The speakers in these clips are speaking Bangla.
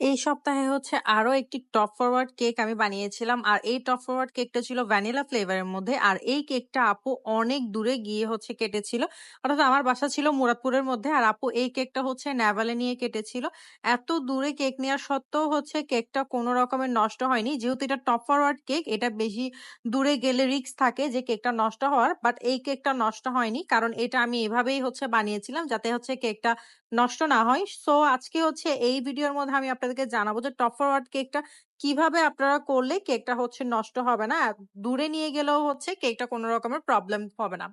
এই সপ্তাহে হচ্ছে আরও একটি টপ ফরওয়ার্ড কেক আমি বানিয়েছিলাম। আর এই টপ ফরওয়ার্ড কেকটা ছিল ভ্যানিলা ফ্লেভারের মধ্যে। আর এই কেকটা আপু অনেক দূরে গিয়ে হচ্ছে কেটেছিল। অর্থাৎ আমার বাসা ছিল মুরাদপুরের মধ্যে। আর আপু এই কেকটা হচ্ছে নেভালে নিয়ে কেটেছিল। এত দূরে কেক নেওয়ার সত্ত্বেও হচ্ছে কেকটা কোনো রকমের নষ্ট হয়নি। যেহেতু এটা টপ ফরওয়ার্ড কেক, এটা বেশি দূরে গেলে রিস্ক থাকে যে কেকটা নষ্ট হওয়ার। বাট এই কেকটা নষ্ট হয়নি। কারণ এটা আমি এভাবেই হচ্ছে বানিয়েছিলাম যাতে হচ্ছে কেকটা নষ্ট না হয়। সো আজকে হচ্ছে এই ভিডিওর মধ্যে আমি আপনাদেরকে জানাব যে টপ ফরওয়ার্ড কেকটা কীভাবে আপনারা করলে কেকটা হচ্ছে নষ্ট হবে না। দূরে নিয়ে গেলেও হচ্ছে কেকটা কোনো রকমের প্রবলেম হবে না।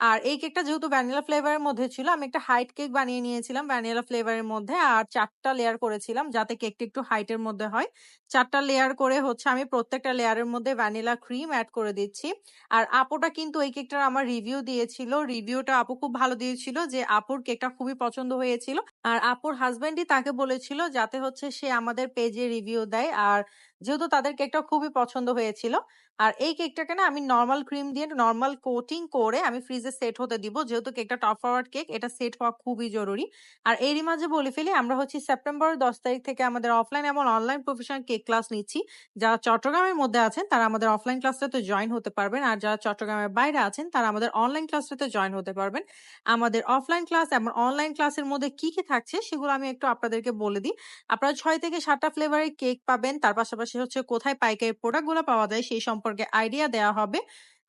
আর এই কেকটা যেহেতু ভ্যানিলা ফ্লেভার এর মধ্যে ছিল, আমি একটা হাইট কেক বানিয়ে নিয়েছিলাম ভ্যানিলা ফ্লেভার এর মধ্যে। আর ৪ টা লেয়ার করেছিলাম যাতে কেকটা একটু হাইটের মধ্যে হয়। চারটা লেয়ার করে হচ্ছে আমি প্রত্যেকটা লেয়ারের মধ্যে ভ্যানিলা ক্রিম অ্যাড করে দিচ্ছি। আর আপুটা কিন্তু এই কেকটার আমার রিভিউ দিয়েছিল। রিভিউটা আপু খুব ভালো দিয়েছিল যে আপুর কেকটা খুবই পছন্দ হয়েছিল। আর আপুর হাসব্যান্ডই তাকে বলেছিল যাতে হচ্ছে সে আমাদের পেজে রিভিউ দেয়। আর যেহেতু তাদের কেকটা খুবই পছন্দ হয়েছিল। আর এই কেকটাকে না আমি নরমাল ক্রিম দিয়ে নরমাল কোটিং করে আমি ফ্রিজে সেট হতে দিব। যেহেতু কেকটা টপ ফরওয়ার্ড কেক এটা সেট হওয়া খুবই জরুরি। আর এরই মাঝে বলে ফেলি আমরা হচ্ছে সেপ্টেম্বর ১০ তারিখ থেকে আমাদের অফলাইন এবং অনলাইন প্রফেশনাল কেক ক্লাস নিচ্ছি। যারা চট্টগ্রামের মধ্যে আছেন তারা আমাদের অফলাইন ক্লাসটাতে জয়েন হতে পারবেন। আর যারা চট্টগ্রামের বাইরে আছেন তারা আমাদের অনলাইন ক্লাসটাতে জয়েন হতে পারবেন। আমাদের অফলাইন ক্লাস এবং অনলাইন ক্লাসের মধ্যে কি, কি থাকছে সেগুলো আমি একটু আপনাদেরকে বলে দিই। আপনারা ছয় থেকে ৭ টা ফ্লেভারের কেক পাবেন। তার পাশাপাশি হচ্ছে কোথায় পাইকারি প্রোডাক্টগুলো পাওয়া যায় সেই সম্পর্কে আইডিয়া দেওয়া হবে।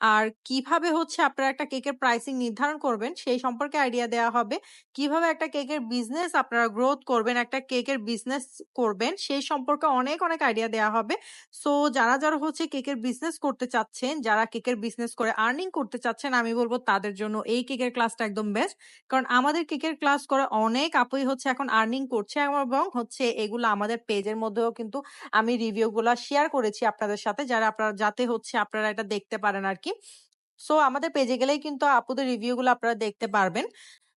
আর কীভাবে হচ্ছে আপনারা একটা কেকের প্রাইসিং নির্ধারণ করবেন সেই সম্পর্কে আইডিয়া দেওয়া হবে। কীভাবে একটা কেকের বিজনেস আপনারা গ্রোথ করবেন, একটা কেকের বিজনেস করবেন সেই সম্পর্কে অনেক, অনেক আইডিয়া দেওয়া হবে। সো যারা, যারা হচ্ছে কেকের বিজনেস করতে চাচ্ছেন, যারা কেকের বিজনেস করে আর্নিং করতে চাচ্ছেন আমি বলব তাদের জন্য এই কেকের ক্লাসটা একদম বেস্ট। কারণ আমাদের কেকের ক্লাস করে অনেক আপুই হচ্ছে এখন আর্নিং করছে এবং হচ্ছে এগুলো আমাদের পেজের মধ্যেও কিন্তু আমি রিভিউ গুলা শেয়ার করেছি আপনাদের সাথে যারা আপনারা যাতে হচ্ছে আপনারা এটা দেখতে পারেন আরকি। সো আমাদের পেজে গেলেই কিন্তু আপুদের রিভিউগুলো আপনারা দেখতে পারবেন।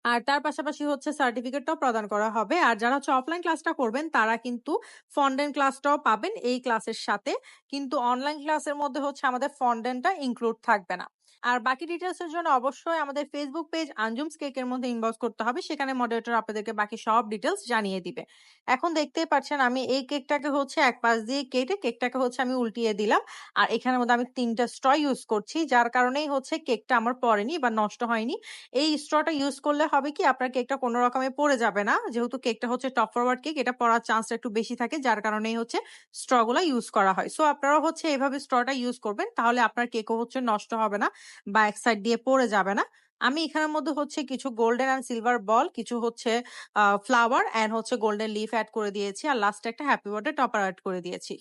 আর তার পাশাপাশি হচ্ছে সার্টিফিকেটটাও প্রদান করা হবে। আর যারা হচ্ছে অফলাইন ক্লাসটা করবেন, তারা কিন্তু ফন্ডেন ক্লাসটাও পাবেন এই ক্লাসের সাথে। কিন্তু অনলাইন ক্লাসের মধ্যে হচ্ছে আমাদের ফন্ডেনটা ইনক্লুড থাকবে না। আর বাকি ডিটেইলস এর জন্য অবশ্যই আমাদের ফেসবুক পেজ আঞ্জুমস কেক এর মধ্যে ইনবক্স করতে হবে। সেখানে মডারেটর আপনাদেরকে বাকি সব ডিটেলস জানিয়ে দিবে। এখন দেখতেই পাচ্ছেন আমি এই কেকটাকে হচ্ছে এক পাশ দিয়ে কেটে কেকটাকে হচ্ছে আমি উল্টিয়ে দিলাম। আর এখানের মধ্যে আমি ৩ টা স্ট্র ইউজ করছি। যার কারণেই হচ্ছে কেকটা আমার পড়েনি বা নষ্ট হয়নি। এই স্ট্রটা ইউজ করলে হবে কি আপনার কেকটা কোনো রকমে পড়ে যাবে না। যেহেতু কেকটা হচ্ছে টপ ফরওয়ার্ড কেক এটা পড়ার চান্সটা একটু বেশি থাকে। যার কারণেই হচ্ছে স্ট্রগুলো ইউজ করা হয়। সো আপনারাও হচ্ছে এভাবে স্ট্রটা ইউজ করবেন। তাহলে আপনার কেকও হচ্ছে নষ্ট হবে না বা এক সাইড দিয়ে পড়ে যাবে না। আমি এখানের মধ্যে হচ্ছে কিছু গোল্ডেন অ্যান্ড সিলভার বল, কিছু হচ্ছে ফ্লাওয়ার অ্যান্ড হচ্ছে গোল্ডেন লিফ অ্যাড করে দিয়েছি। আর লাস্টে একটা হ্যাপি বার্থডে টপার অ্যাড করে দিয়েছি।